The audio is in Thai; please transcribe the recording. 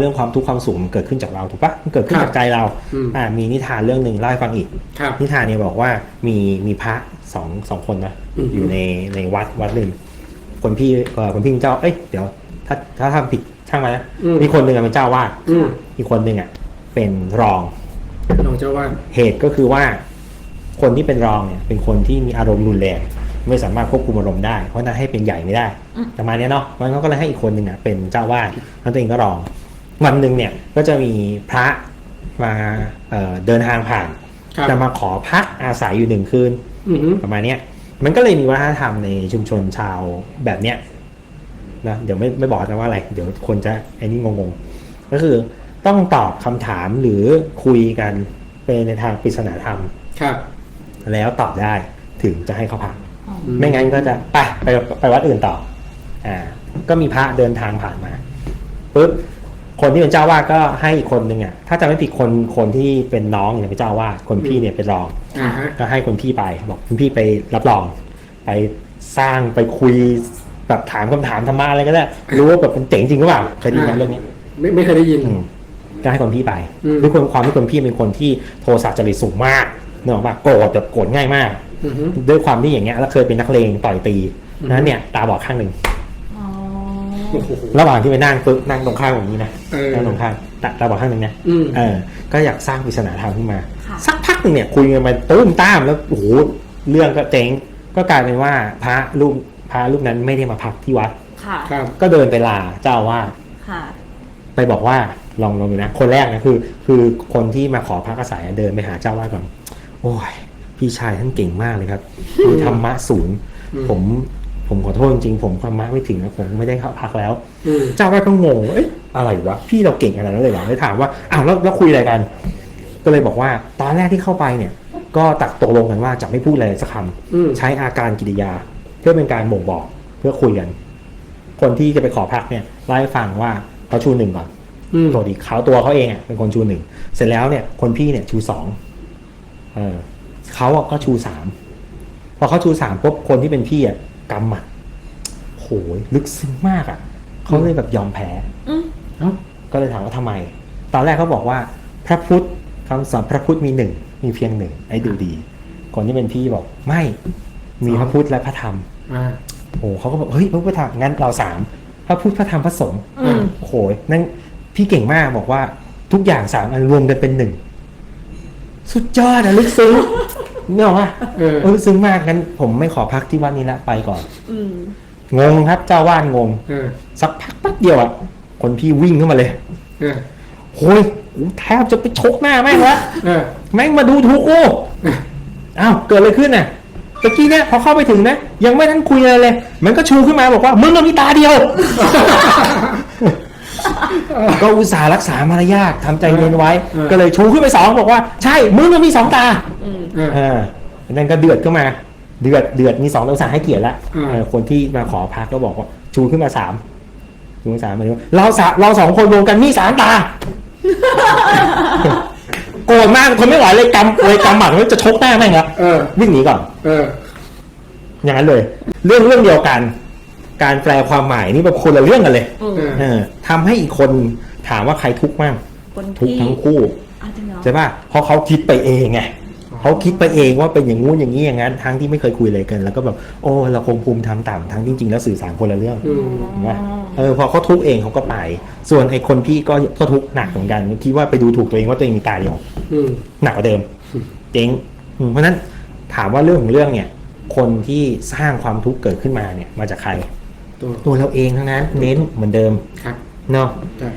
เรื่องความทุกข์ความสุขมันเกิดขึ้นจากเราถูกปะมันเกิดขึ้นครับจากใจเราอืมอ่ามีนิทานเรื่องหนึ่งเล่าให้ฟังอีกครับนิทานเนี่ยบอกว่ามีมีพระสองสองคนนะอืมอยู่ในในวัดวัดหนึ่งคนพี่เอ่อคนพี่เป็นเจ้าเอ้ยเดี๋ยว ถ้าถ้าทำผิดช่างมานะอืมมีคนหนึ่งอะเป็นเจ้าวาดอืมอีกคนหนึ่งอะเป็นรองลองเจ้าว่าเหตุก็คือว่า คนที่เป็นรองเนี่ยเป็นคนที่มีอารมณ์รุนแรงไม่สามารถควบคุมอารมณ์ได้เพราะนั้นให้เป็นใหญ่ไม่ได้อืมประมาณเนี้ยเนาะมันเขาก็เลยให้อีกคนหนึ่งอะเป็นเจ้าวาดแล้วตัวเองก็รอง วันหนึ่งเนี่ยก็จะมีพระมาเอ่อเดินทางผ่าน ครับ จะมาขอพักอาศัยอยู่หนึ่งคืน อืมประมาณเนี้ยมันก็เลยมีวัฒนธรรมในชุมชนชาวแบบเนี้ยนะเดี๋ยวไม่ไม่บอกนะว่าอะไร เดี๋ยวคนจะไอ้นี่งงๆ ก็คือต้องตอบคำถามหรือคุยกันเป็นในทางปริศนาธรรม ครับแล้วตอบได้ถึงจะให้เขาพักอ๋ออืไม่งั้นก็จะไปไปไปวัดอื่นต่อ อ่า ก็มีพระเดินทางผ่านมาปุ๊บ คนที่เป็นเจ้าวาดก็ให้อีกคนหนึ่งอะถ้าจะไม่ผิดคนคนที่เป็นน้องเนี่ยเป็นเจ้าวาดคนพี่เนี่ยเป็นรอง อ่าฮะก็ให้คนพี่ไปบอกคุณพี่ไปรับรอง ไปสร้างไปคุยแบบถามคำถามธรรมะอะไรก็ได้รู้ว่าแบบมันเจ๋งจริงหรือเปล่าเคยได้ยินไหมเรื่องนี้ไม่ไม่เคยได้ยิน อืมก็ให้คนพี่ไปอืม ด้วยความความที่คนพี่เป็นคนที่โทสะจริตสูงมากเนกอะป่ะโกรธแบบโกรธง่ายมาก อือฮึ ด้วยความที่อย่างเงี้ยแล้วเคยเป็นนักเลงต่อยตีอืม นั้นเนี่ยตาบอดข้างหนึ่งอ๋อโอ้โห ระหว่างที่ไปนั่งปึ๊บนั่งตรงข้างแบบนี้นะเออนั่งตรงข้างตาตาบอดข้างหนึ่งนะอืม เออ ก็อยากสร้างปริศนาธรรมขึ้นมา ค่ะ สักพักหนึ่งเนี่ยคุยกันมาตุ้มตามแล้วโอ้โหเรื่องก็เจ๊งก็กลายเป็นว่าพระรูปพระรูปนั้นไม่ได้มาพักที่วัด ค่ะ ครับ ก็เดินไปลาเจ้าอาว่าส ค่ะ ไปบอกว่าลองลองดูนะ คนแรกนะคือ คือคนที่มาขอพักอาศัยอะเดินไปหาเจ้าอาว่าสก่อนโอ้ยพี่ชายท่านเก่งมากเลยครับมีธรรมะศูนย์อืม ผม ผมขอโทษจริงๆผมธรรมะไม่ถึงนะผมไม่ได้เข้าพักแล้วอืมเจ้าอาว่าสก็งงว่าเอ๊ะอะไรวะพี่เราเก่งขนาดนั้นเลยเหรอเลยถามว่าอ้าวแล้วแล้วคุยอะไรกัน ก็เลยบอกว่าตอนแรกที่เข้าไปเนี่ย ก็ตักตกลงกันว่าจะไม่พูดอะไรสักคำอืมใช้อาการกิริยา เพื่อเป็นการบ่งบอกเพื่อคุยกัน คนที่จะไปขอพักเนี่ยเล่าให้ฟังว่าเขาชูหนึ่งก่อนอืมปกติเขาตัวเขาเองอะเป็นคนชูหนึ่งเสร็จแล้วเนี่ย คนพี่เนี่ยชูสองเออเขาอะก็ชูสามพอเขาชูสามปุ๊บคนที่เป็นพี่อะกำหมัดโหย ลึกซึ้งมากอะเขาเลยแบบยอมแพ้อืมเอ้าก็เลยถามว่าทำไม ตอนแรกเขาบอกว่า พระพุทธคำสอนพระพุทธมีหนึ่งมีเพียงหนึ่งให้ดูดี คนที่เป็นพี่บอกไม่มีพระพุทธและพระธรรมอ่าโอ้เขาก็บอกเฮ้ยพระพุทธธรรมงั้นเราสามพระพุทธพระธรรมพระสงฆ์อืมโอ้โหนั่นพี่เก่งมากบอกว่าทุกอย่างสามอันรวมกันเป็นหนึ่งสุดยอดอะลึกซึ้งเนี่ยหรอวะเออเออลึกซึ้งมากงั้นผมไม่ขอพักที่วัดนี้ละไปก่อน อืม งงครับ เจ้าว่านงง เออสักพักแป๊บเดียวอะคนพี่วิ่งเข้ามาเลยเออโอ้ยกูแทบจะไปชกหน้าแม่งละเออ แม่งมาดูถูกกูอ้าวเกิดอะไรขึ้นน่ะตะกี้เนี่ยพอเข้าไปถึงนะยังไม่ทันคุยอะไรเลย มันก็ชูขึ้นมาบอกว่ามึงอะมีตาเดียว ก็อุตส่าห์รักษามารยาททำใจเย็นไว้ เออ ก็เลยชูขึ้นไปสองบอกว่า ใช่มึงอะมีสองตาอืมเออเออนั่นก็เดือดขึ้นมา เดือดเดือดมีสองตัวสามให้เกียรติละอืม เออคนที่มาขอพักก็บอกว่าชูขึ้นมาสามชูขึ้นมาสามมาดูเราสามเราสองคนรวมกันมีสามตา โกรธมากทนไม่ไหวเลยกำเลยกำหมัดเลยจะชกหน้าแม่งละเออ วิ่งหนีก่อน เออ อย่างนั้นเลย เรื่องเรื่องเดียวกัน การแปลความหมายนี่แบบคนละเรื่องกันเลยอืมเออเออทำให้อีกคนถามว่าใครทุกข์มั่งคนทุกข์ที่ทั้งคู่อาจจะเนาะใช่ป่ะเพราะเขาคิดไปเองไง เขาคิดไปเองว่าเป็นอย่างงู้นอย่างนี้อย่างนั้นทั้งที่ไม่เคยคุยเลยกัน แล้วก็แบบโอ้เราคงภูมิทำต่ำทั้งจริงๆแล้วสื่อสารคนละเรื่องอืมเห็นไหมเออพอเขาทุกข์เองเขาก็ไป ส่วนไอ้คนพี่ก็ก็ทุกข์หนักเหมือนกันคิดว่าไปดูถูกตัวเองว่าตัวเองมีตาเดียวอืมหนักกว่าเดิม เจ๊งอืมเพราะฉะนั้นถามว่าเรื่องของเรื่องเนี่ย คนที่สร้างความทุกข์เกิดขึ้นมาเนี่ยมาจากใคร ตัวตัวเราเองทั้งนั้นเน้นเหมือนเดิมครับเนาะใช่